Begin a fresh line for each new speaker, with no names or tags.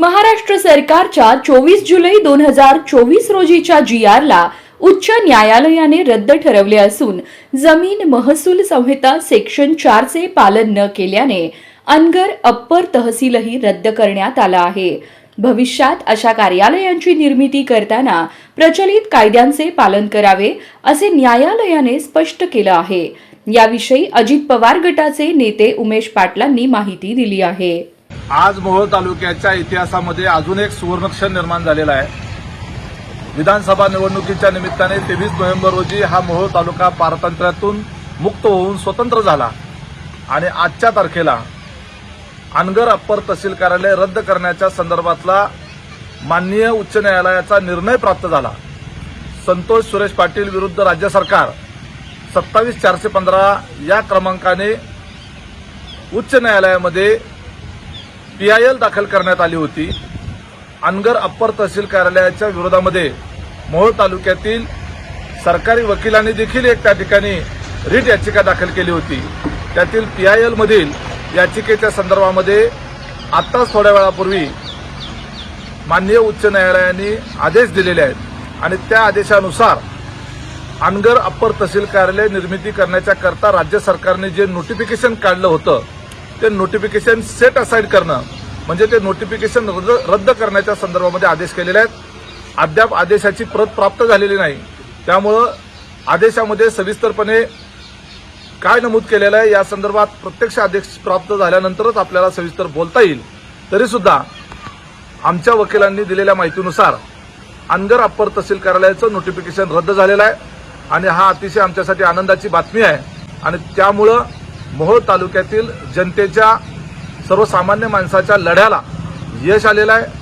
महाराष्ट्र सरकारच्या चोवीस जुलै दोन हजार चोवीस रोजीच्या जी आरला उच्च न्यायालयाने रद्द ठरवले असून जमीन महसूल संहिता सेक्शन चारचे पालन न केल्याने अनगर अप्पर तहसीलही रद्द करण्यात आला आहे. भविष्यात अशा कार्यालयांची निर्मिती करताना प्रचलित कायद्यांचे पालन करावे असे न्यायालयाने स्पष्ट केलं आहे. याविषयी अजित पवार गटाचे नेते उमेश पाटलांनी माहिती दिली आहे.
आज मोहोळ तालुक्याच्या इतिहासामध्ये अजून एक सुवर्णक्षण निर्माण झालेला आहे. विधानसभा निवडणुकीच्या निमित्ताने तेवीस नोव्हेंबर रोजी हा मोहोळ तालुका पारतंत्र्यातून मुक्त होऊन स्वतंत्र झाला आणि आजच्या तारखेला अनगर अप्पर तहसील कार्यालय रद्द करण्याच्या संदर्भातला माननीय उच्च न्यायालयाचा निर्णय प्राप्त झाला. संतोष सुरेश पाटील विरुद्ध राज्य सरकार सत्तावीस चारशे पंधरा या क्रमांकाने उच्च न्यायालयामध्ये पीआयएल दाखल करण्यात आली होती. अनगर अप्पर तहसील कार्यालयाच्या विरोधामध्ये मोहोळ तालुक्यातील सरकारी वकिलांनी देखील एक त्या ठिकाणी रिट याचिका दाखल केली होती. त्यातील पीआयएलमधील याचिकेच्या संदर्भामध्ये आत्ताच थोड्या वेळापूर्वी माननीय उच्च न्यायालयाने आदेश दिलेले आहेत आणि त्या आदेशानुसार अनगर अप्पर तहसील कार्यालय निर्मिती करण्याच्या करता राज्य सरकारने जे नोटिफिकेशन काढलं होतं ते नोटिफिकेशन सेट असाईड करणं म्हणजे ते नोटिफिकेशन रद्द रद्द करण्याच्या संदर्भामध्ये आदेश केलेले आहेत. अद्याप आदेशाची प्रत प्राप्त झालेली नाही. त्यामुळं आदेशामध्ये सविस्तरपणे काय नमूद केलेलं आहे या संदर्भात प्रत्यक्ष आदेश प्राप्त झाल्यानंतरच आपल्याला सविस्तर बोलता येईल. तरीसुद्धा आमच्या वकिलांनी दिलेल्या माहितीनुसार अनगर अप्पर तहसील कार्यालयाचं नोटिफिकेशन रद्द झालेलं आहे. आणि हा अतिशय आमच्यासाठी आनंदाची बातमी आहे. आणि त्यामुळं मोहोळ तालुक्यातील जनतेच्या सर्वसामान्य माणसाच्या लढ्याला यश आलेलं आहे.